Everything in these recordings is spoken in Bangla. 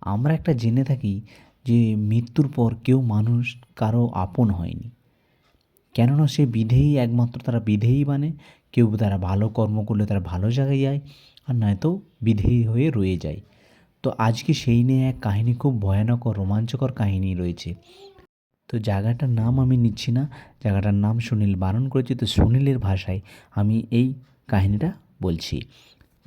আমরা একটা জেনে থাকি যে মৃত্যুর পর কেউ মানুষ কারও আপন হয়নি। কেননা সে বিধেয়ই একমাত্র তারা বিধেয়ই মানে কেউ তারা ভালো কর্ম করলে তারা ভালো জায়গায় যায় আর নয়তো বিধেয়ী হয়ে রয়ে যায়। তো আজকে সেই নিয়ে এক কাহিনী, খুব ভয়ানক ও রোমাঞ্চকর কাহিনী রয়েছে। তো জায়গাটার নাম আমি নিচ্ছি না, জায়গাটার নাম সুনীল বারণ করেছি। তো সুনীলের ভাষায় আমি এই কাহিনীটা বলছি।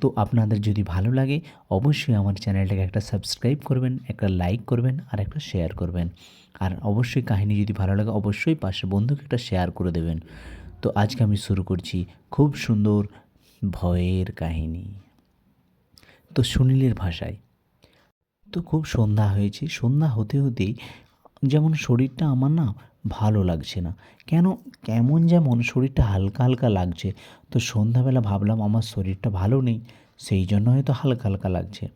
তো আপনাদের যদি ভালো লাগে, অবশ্যই আমার চ্যানেলটাকে একটা সাবস্ক্রাইব করবেন, একটা লাইক করবেন আর একটা শেয়ার করবেন। আর অবশ্যই কাহিনী যদি ভালো লাগে, অবশ্যই পাশে বন্ধুকে একটা শেয়ার করে দেবেন। তো আজকে আমি শুরু করছি খুব সুন্দর ভয়ের কাহিনী। তো সুনীলের ভাষায়। তো খুব সন্ধ্যা হয়েছে, সন্ধ্যা হতে হতেই যেমন শরীরটা আমার না ভালো লাগছে না। কেন? কেমন যেমন শরীরটা হালকা হালকা লাগছে, তো সন্ধ্যাবেলা ভাবলাম আমার শরীরটা ভালো নেই, সেই জন্য হয়তো হালকা হালকা লাগছে।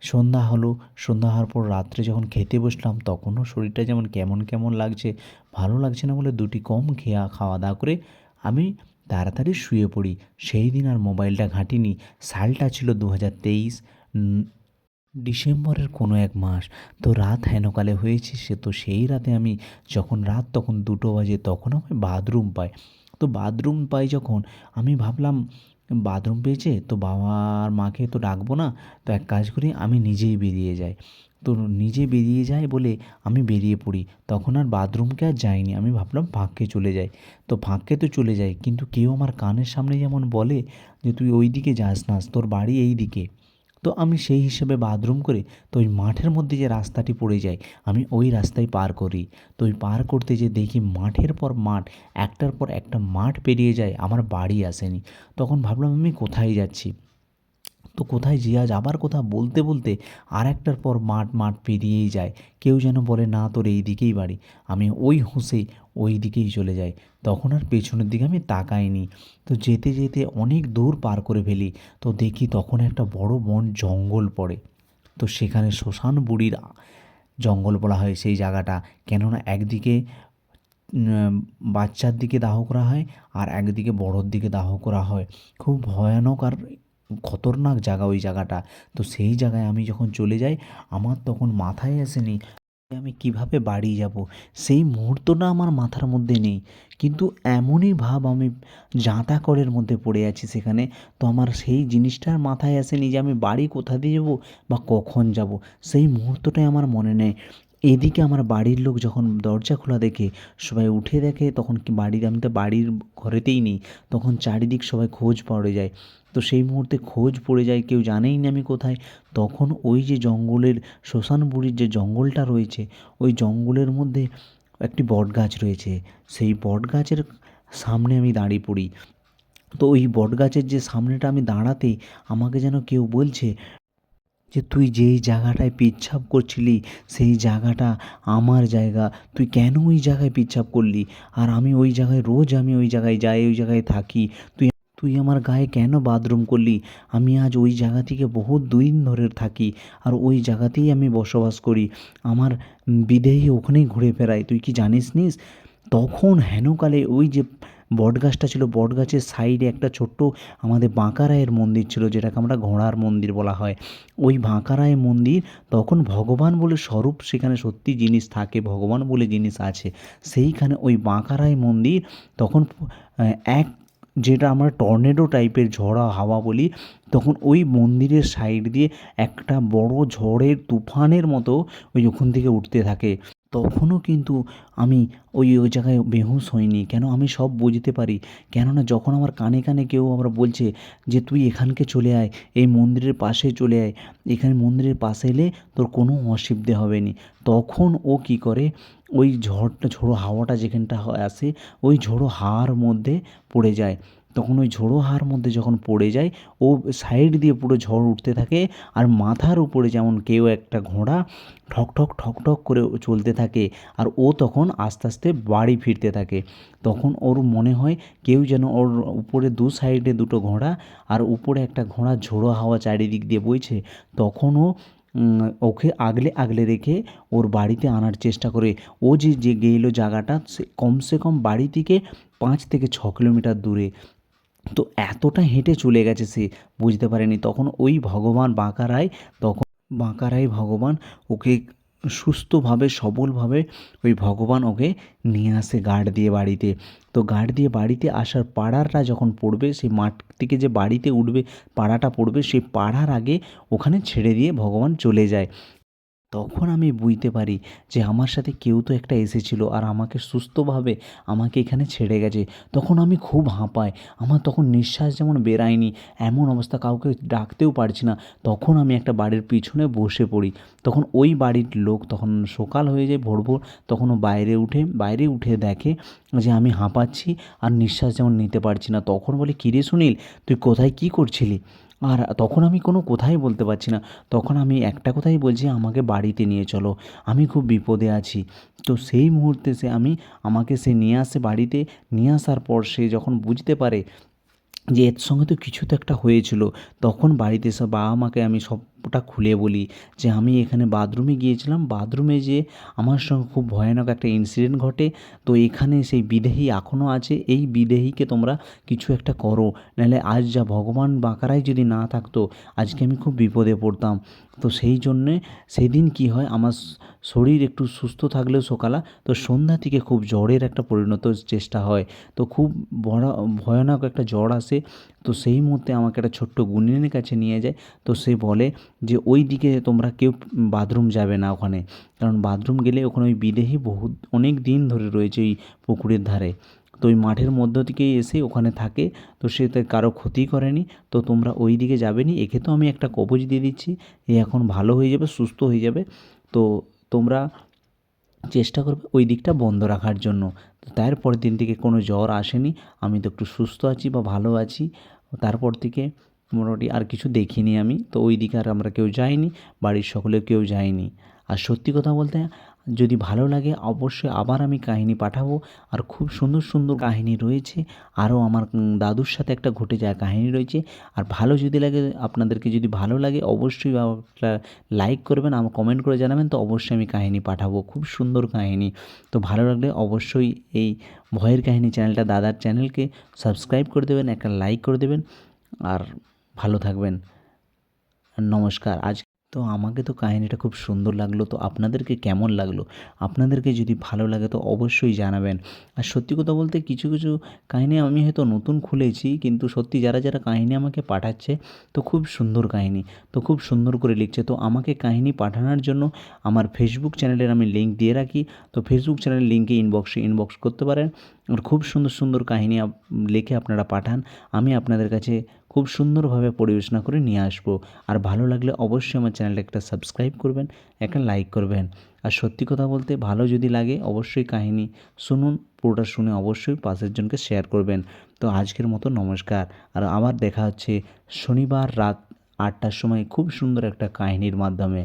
সন্ধ্যা হলো, সন্ধ্যা হওয়ার পর রাত্রে যখন খেতে বসলাম, তখনও শরীরটা যেমন কেমন কেমন লাগছে, ভালো লাগছে না বলে দুটি কম খেয়া, খাওয়া দাওয়া করে আমি তাড়াতাড়ি শুয়ে পড়ি। সেই দিন আর মোবাইলটা ঘাঁটিনি। সালটা ছিল দু হাজার তেইশ ডিসেম্বরের কোনো এক মাস। তো রাত হেনকালে হয়েছে সে, তো সেই রাতে আমি যখন রাত তখন দুটো বাজে তখন আমি বাথরুম পাই তো বাথরুম পাই যখন আমি ভাবলাম, বাথরুম পেয়েছে? তো বাবা আর মাকে তো ডাকবো না? তো এক কাজ করি, আমি নিজেই বেরিয়ে যাই। তো নিজে বেরিয়ে যাই বলে আমি বেরিয়ে পড়ি। তখন আর বাথরুমকে আর যাইনি। আমি ভাবলাম ফাঁককে চলে যাই। তো ফাঁককে তো চলে যাই, কিন্তু কেউ আমার কানের সামনে যেমন বলে যে, তুই ওই দিকে যাস না, তোর বাড়ি এই দিকে তো আমি সেই হিসেবে বাথরুম করে তো ওই মাঠের মধ্যে যে রাস্তাটি পড়ে যায়, আমি ওই রাস্তায় পার করি। তো ওই পার করতে যে দেখি মাঠের পর মাঠ, একটার পর একটা মাঠ পেরিয়ে যায়, আমার বাড়ি আসেনি। তখন ভাবলাম আমি কোথায় যাচ্ছি? তো কোথায় জিয়া যাবার কথা বলতে বলতে আর একটার পর মাঠ মাঠ পেরিয়েই যায়। কেউ যেন বলে, না, তোর এই দিকেই বাড়ি। আমি ওই হুঁসে ওই দিকেই চলে যাই। তখন আর পেছনের দিকে আমি তাকাইনি। তো যেতে যেতে অনেক দূর পার করে ফেলি। তো দেখি তখন একটা বড় বন জঙ্গল পড়ে। তো সেখানে শ্মশান বুড়ির জঙ্গল বলা হয় সেই জায়গাটা। কেননা একদিকে বাচ্চার দিকে দাহ করা হয় আর একদিকে বড়োর দিকে দাহ করা হয়। খুব ভয়ানক আর খতরনাক জায়গা ওই জায়গাটা। তো সেই জায়গায় আমি যখন চলে যাই, আমার তখন মাথায় আসেনি আমি কীভাবে বাড়ি যাব। সেই মুহূর্তটা আমার মাথার মধ্যে নেই। কিন্তু এমনই ভাব আমি জাঁতাকরের মধ্যে পড়ে আছি সেখানে। তো আমার সেই জিনিসটার মাথায় আসেনি যে আমি বাড়ি কোথা দিয়ে যাব বা কখন যাব। সেই মুহূর্তটাই আমার মনে নেই। এদিকে আমার বাড়ির লোক যখন দরজা খোলা দেখে সবাই উঠে দেখে, তখন কি বাড়ির, আমি তো বাড়ির ঘরেতেই নেই, তখন চারিদিক সবাই খোঁজ পড়ে যায়। তো সেই মুহূর্তে খোঁজ পড়ে যায়, কেউ জানেই না আমি কোথায়। তখন ওই যে জঙ্গলের শ্মশান বুড়ির যে জঙ্গলটা রয়েছে, ওই জঙ্গলের মধ্যে একটি বট গাছ রয়েছে। সেই বট গাছের সামনে আমি দাঁড়িয়ে পড়ি। তো ওই বট গাছের যে সামনেটা আমি দাঁড়াতে আমাকে যেন কেউ বলছে যে তুই যেই জায়গাটায় পেচ্ছাপ করছিলি, সেই জায়গাটা আমার জায়গা। তুই কেন ওই জায়গায় পেচ্ছাপ করলি? আর আমি ওই জায়গায়, রোজ আমি ওই জায়গায় যাই, ওই জায়গায় থাকি। তুই তুই আমার গায়ে কেন বাথরুম করলি? আমি আজ ওই জায়গা থেকে বহুত দিন ধরে থাকি, আর ওই জায়গাতেই আমি বসবাস করি। আমার বিদেহী ওখানেই ঘুরে ফেরাই তুই কি জানিস নিস? তখন হেনকালে ওই যে বট গাছটা ছিল, বট গাছের সাইডে একটা ছোট্ট আমাদের বাঁকারায়ের মন্দির ছিল, যেটাকে আমরা ঘোড়ার মন্দির বলা হয়। ওই বাঁকারায় মন্দির তখন ভগবান বলে স্বরূপ সেখানে সত্যি জিনিস থাকে, ভগবান বলে জিনিস আছে। সেইখানে ওই বাঁকারায় মন্দির তখন এক যেটা আমরা টর্নেডো টাইপের ঝড়া হাওয়া বলি, তখন ওই মন্দিরের সাইড দিয়ে একটা বড় ঝড়ের তুফানের মতো ওই ওখান থেকে উঠতে থাকে। তখনও কিন্তু আমি ওই ওই জায়গায় বেহুশ হইনি। কেন আমি সব বুঝতে পারি? কেননা যখন আমার কানে কানে কেউ আবার বলছে যে, তুই এখানকে চলে আয়, এই মন্দিরের পাশে চলে আয়, এখানে মন্দিরের পাশে এলে তোর কোনো অসুবিধে হবে না। তখন ও কী করে? ওই ঝড়টা, ঝোড়ো হাওয়াটা যেখানটা আসে, ওই ঝোড়ো হাওয়ার মধ্যে পড়ে যায়। তখন ওই ঝোড়ো হাওয়ার মধ্যে যখন পড়ে যায়, ও সাইড দিয়ে পুরো ঝড় উঠতে থাকে আর মাথার উপরে যেমন কেউ একটা ঘোড়া ঠক ঠক ঠক ঠক করে চলতে থাকে আর ও তখন আস্তে আস্তে বাড়ি ফিরতে থাকে। তখন ওর মনে হয় কেউ যেন ওর উপরে দু সাইডে দুটো ঘোড়া আর উপরে একটা ঘোড়া ঝোড়ো হাওয়া চারিদিক দিয়ে বইছে। তখন ও ওকে আগলে আগলে রেখে ওর বাড়িতে আনার চেষ্টা করে। ও যে যে গেলো জায়গাটা সে কমসে কম বাড়ি থেকে পাঁচ থেকে ছ কিলোমিটার দূরে। তো এতটা হেঁটে চলে গেছে সে, বুঝতে পারেনি। তখন ওই ভগবান বাঁকা রায়, তখন বাঁকারাই ভগবান ওকে সুস্থভাবে, সবলভাবে ওই ভগবান ওকে নিয়ে আসে গার্ড দিয়ে বাড়িতে। তো গার্ড দিয়ে বাড়িতে আসার পাড়াটা যখন পড়বে, সেই মাঠ থেকে যে বাড়িতে উঠবে, পাড়াটা পড়বে, সেই পাড়ার আগে ওখানে ছেড়ে দিয়ে ভগবান চলে যায়। তখন আমি বুঝতে পারি যে আমার সাথে কেউ তো একটা এসেছিল আর আমাকে সুস্থভাবে আমাকে এখানে ছেড়ে গেছে। তখন আমি খুব হাঁপাই। আমার তখন নিঃশ্বাস যেমন বেরায়নি, এমন অবস্থা কাউকে ডাকতেও পারছি না। তখন আমি একটা বাড়ির পিছনে বসে পড়ি। তখন ওই বাড়ির লোক তখন সকাল হয়ে যায় ভোর ভোর, তখন বাইরে উঠে বাইরে উঠে দেখে যে আমি হাঁপাচ্ছি আর নিঃশ্বাস যেমন নিতে পারছি না। তখন বলে, কিরে সুনীল, তুই কোথায়? কী করছিলি? আর তখন আমি কোনো কথাই বলতে পারছি না। তখন আমি একটা কথাই বলছি, আমাকে বাড়িতে নিয়ে চলো। আমি খুব বিপদে আছি। তো সেই মুহূর্তে সে আমি, আমাকে সে নিয়ে আসে বাড়িতে। নিয়ে আসার পর সে যখন বুঝতে পারে যে এর সঙ্গে তো কিছু তো একটা হয়েছিল, তখন বাড়িতে সব বাবা মাকে আমি সবটা খুলে বলি যে আমি এখানে বাথরুমে গিয়েছিলাম। বাথরুমে যে আমার সঙ্গে খুব ভয়ানক একটা ইনসিডেন্ট ঘটে। তো এখানে সেই বিদেহী এখনও আছে। এই বিদেহীকে তোমরা কিছু একটা করো। নাহলে আজ যা ভগবান বাঁকারাই যদি না থাকতো, আজকে আমি খুব বিপদে পড়তাম। তো সেই জন্যে সেদিন কি হয়, আমার শরীর একটু সুস্থ থাকলেও সকালে, তো সন্ধ্যা থেকে খুব জ্বরের একটা পরিণত চেষ্টা হয়। তো খুব বড় ভয়ানক একটা জ্বর আসে, তো সেই মুহূর্তে আমাকে একটা ছোট্ট গুনিনের কাছে নিয়ে যায়। তো সে বলে যে, ওই দিকে তোমরা কেউ বাথরুম যাবে না ওখানে। কারণ বাথরুম গেলে ওখানে ওই বিদেহী বহুত, অনেক দিন ধরে রয়েছে ওই পুকুরের ধারে। তো ওই মাঠের মধ্য থেকেই এসে ওখানে থাকে, তো সে তো কারও ক্ষতি করেনি। তো তোমরা ওই দিকে যাবে না, একে তো আমি একটা কবজ দিয়ে দিচ্ছি, এ এখন ভালো হয়ে যাবে, সুস্থ হয়ে যাবে। তো তোমরা চেষ্টা করবে ওই দিকটা বন্ধ রাখার জন্য। তো তারপরের দিন থেকে কোনো জ্বর আসেনি। আমি তো একটু সুস্থ আছি বা ভালো আছি। তারপর থেকে মোটামুটি আর কিছু দেখিনি আমি। তো ওই দিকে আর আমরা কেউ যাইনি, বাড়ির সকলেও কেউ যায়নি। আর সত্যি কথা বলতে, যদি ভালো লাগে অবশ্যই আবার আমি কাহিনি পাঠাবো। আর খুব সুন্দর সুন্দর কাহিনি রয়েছে। আরও আমার দাদুর সাথে একটা ঘটে যাওয়া কাহিনি রয়েছে। আর ভালো যদি লাগে, আপনাদেরকে যদি ভালো লাগে, অবশ্যই লাইক করবেন, আমার কমেন্ট করে জানাবেন। তো অবশ্যই আমি কাহিনি পাঠাবো, খুব সুন্দর কাহিনি। তো ভালো লাগলে অবশ্যই এই ভয়ের কাহিনী চ্যানেলটা, দাদার চ্যানেলকে সাবস্ক্রাইব করে দেবেন, একটা লাইক করে দেবেন। আর ভালো থাকবেন। নমস্কার। আজ তো আমাকে তো কাহিনিটা খুব সুন্দর লাগল। তো আপনাদেরকে কেমন লাগল? আপনাদেরকে যদি ভালো লাগে তো অবশ্যই জানাবেন। আর সত্যি কথা বলতে কিছু কিছু কাহিনি আমি হয়তো নতুন খুলেছি, কিন্তু সত্যি যারা যারা কাহিনি আমাকে পাঠাচ্ছে, তো খুব সুন্দর কাহিনি, তো খুব সুন্দর করে লিখছে। তো আমাকে কাহিনি পাঠানোর জন্য আমার ফেসবুক চ্যানেলের আমি লিঙ্ক দিয়ে রাখি। তো ফেসবুক চ্যানেলের লিঙ্কে ইনবক্সে ইনবক্স করতে পারেন। আর খুব সুন্দর সুন্দর কাহিনি লিখে আপনারা পাঠান। আমি আপনাদের কাছে খুব সুন্দরভাবে পরিবেশনা করে নিয়ে আসব। আর ভালো লাগলে অবশ্যই আমার চ্যানেলটা একটা সাবস্ক্রাইব করবেন, একটা লাইক করবেন। আর সত্যি কথা বলতে ভালো যদি লাগে অবশ্যই কাহিনি শুনুন, পুরোটা শুনে অবশ্যই পাশের জনকে শেয়ার করবেন। তো আজকের মতো নমস্কার। আর আবার দেখা হচ্ছে শনিবার রাত আটটার সময় খুব সুন্দর একটা কাহিনীর মাধ্যমে।